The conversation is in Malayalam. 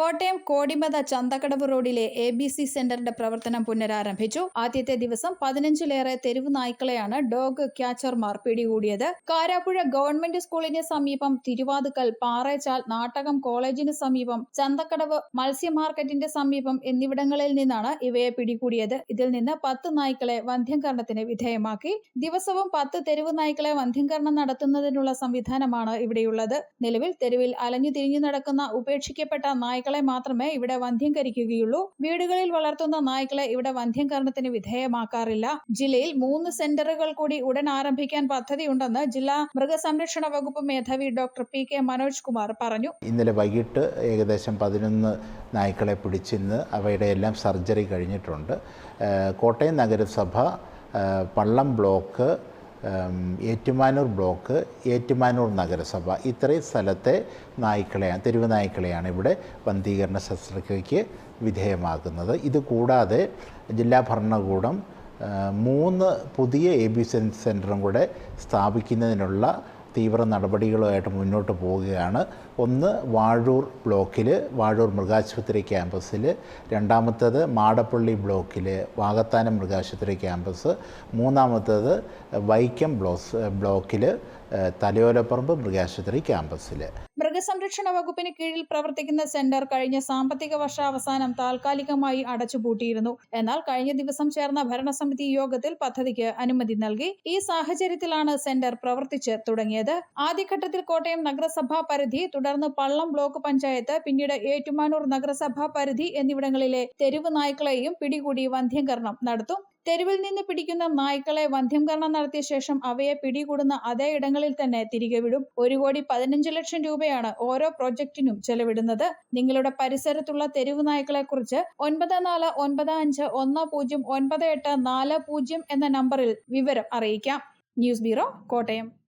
കോട്ടയം കോടിമത ചന്തക്കടവ് റോഡിലെ എ ബി സി സെന്ററിന്റെ പ്രവർത്തനം പുനരാരംഭിച്ചു. ആദ്യത്തെ ദിവസം പതിനഞ്ചിലേറെ തെരുവ് നായ്ക്കളെയാണ് ഡോഗ് ക്യാച്ചർമാർ പിടികൂടിയത്. കാരാപ്പുഴ ഗവൺമെന്റ് സ്കൂളിന് സമീപം തിരുവാതുക്കൽ പാറേച്ചാൽ നാട്ടകം കോളേജിന് സമീപം ചന്തക്കടവ് മത്സ്യ മാർക്കറ്റിന്റെ സമീപം എന്നിവിടങ്ങളിൽ നിന്നാണ് ഇവയെ പിടികൂടിയത്. ഇതിൽ നിന്ന് പത്ത് നായ്ക്കളെ വന്ധ്യംകരണത്തിന് വിധേയമാക്കി. ദിവസവും പത്ത് തെരുവ് നായ്ക്കളെ വന്ധ്യംകരണം നടത്തുന്നതിനുള്ള സംവിധാനമാണ് ഇവിടെയുള്ളത്. നിലവിൽ തെരുവിൽ അലഞ്ഞു തിരിഞ്ഞു നടക്കുന്ന ഉപേക്ഷിക്കപ്പെട്ട നായ്ക്കളെ മാത്രമേ ഇവിടെ വന്ധ്യംകരിക്കുകയുള്ളൂ വീടുകളിൽ വളർത്തുന്ന നായ്ക്കളെ ഇവിടെ വന്ധ്യംകരണത്തിന് വിധേയമാക്കാറില്ല. ജില്ലയിൽ മൂന്ന് സെന്ററുകൾ കൂടി ഉടൻ ആരംഭിക്കാൻ പദ്ധതിയുണ്ടെന്ന് ജില്ലാ മൃഗസംരക്ഷണ വകുപ്പ് മേധാവി doctor P K Manoj Kumar പറഞ്ഞു. ഇന്നലെ വൈകിട്ട് ഏകദേശം പതിനൊന്ന് നായ്ക്കളെ പിടിച്ചിന്ന് അവയുടെ എല്ലാം സർജറി കഴിഞ്ഞിട്ടുണ്ട്. കോട്ടയം നഗരസഭ പള്ളം ബ്ലോക്ക് ഏറ്റുമാനൂർ ബ്ലോക്ക് ഏറ്റുമാനൂർ നഗരസഭ. ഇത്രയും സ്ഥലത്തെ നായ്ക്കളെയാണ് തെരുവ് നായ്ക്കളെയാണ് ഇവിടെ വന്ധീകരണ ശസ്ത്രക്രിയയ്ക്ക് വിധേയമാക്കുന്നത്. ഇതുകൂടാതെ ജില്ലാ ഭരണകൂടം മൂന്ന് പുതിയ എ ബി സെന്ററും കൂടെ സ്ഥാപിക്കുന്നതിനുള്ള തീവ്ര നടപടികളുമായിട്ട് മുന്നോട്ട് പോവുകയാണ്. ഒന്ന് വാഴൂർ ബ്ലോക്കിൽ വാഴൂർ മൃഗാശുപത്രി ക്യാമ്പസിൽ രണ്ടാമത്തേത് മാടപ്പള്ളി ബ്ലോക്കിൽ വാകത്താനം മൃഗാശുപത്രി ക്യാമ്പസ്. മൂന്നാമത്തേത് വൈക്കം ബ്ലോസ് ബ്ലോക്കിൽ തലയോലപ്പറമ്പ് മൃഗാശുപത്രി ക്യാമ്പസിൽ മൃഗസംരക്ഷണ വകുപ്പിന് കീഴിൽ പ്രവർത്തിക്കുന്ന സെന്റർ കഴിഞ്ഞ സാമ്പത്തിക വർഷാവസാനം താൽക്കാലികമായി അടച്ചുപൂട്ടിയിരുന്നു. എന്നാൽ കഴിഞ്ഞ ദിവസം ചേർന്ന ഭരണസമിതി യോഗത്തിൽ പദ്ധതിക്ക് അനുമതി നൽകി ഈ സാഹചര്യത്തിലാണ് സെന്റർ പ്രവർത്തിച്ച് തുടങ്ങിയത്. ആദ്യഘട്ടത്തിൽ കോട്ടയം നഗരസഭാ പരിധി തുടർന്ന് പള്ളം ബ്ലോക്ക് പഞ്ചായത്ത് പിന്നീട് ഏറ്റുമാനൂർ നഗരസഭാ പരിധി എന്നിവിടങ്ങളിലെ തെരുവ് നായ്ക്കളെയും പിടികൂടി വന്ധ്യംകരണം നടത്തും. തെരുവിൽ നിന്ന് പിടിക്കുന്ന നായ്ക്കളെ വന്ധ്യംകരണം നടത്തിയ ശേഷം അവയെ പിടികൂടുന്ന അതേ ഇടങ്ങളിൽ തന്നെ തിരികെ വിടും. ഒരു കോടി പതിനഞ്ച് ലക്ഷം രൂപയാണ് ഓരോ പ്രോജക്റ്റിനും ചെലവിടുന്നത്. നിങ്ങളുടെ പരിസരത്തുള്ള തെരുവ് നായ്ക്കളെ കുറിച്ച് ഒൻപത് നാല് ഒൻപത് അഞ്ച് ഒന്ന് പൂജ്യം ഒൻപത് എട്ട് നാല് പൂജ്യം എന്ന നമ്പറിൽ വിവരം അറിയിക്കാം. News bureau Kottayam.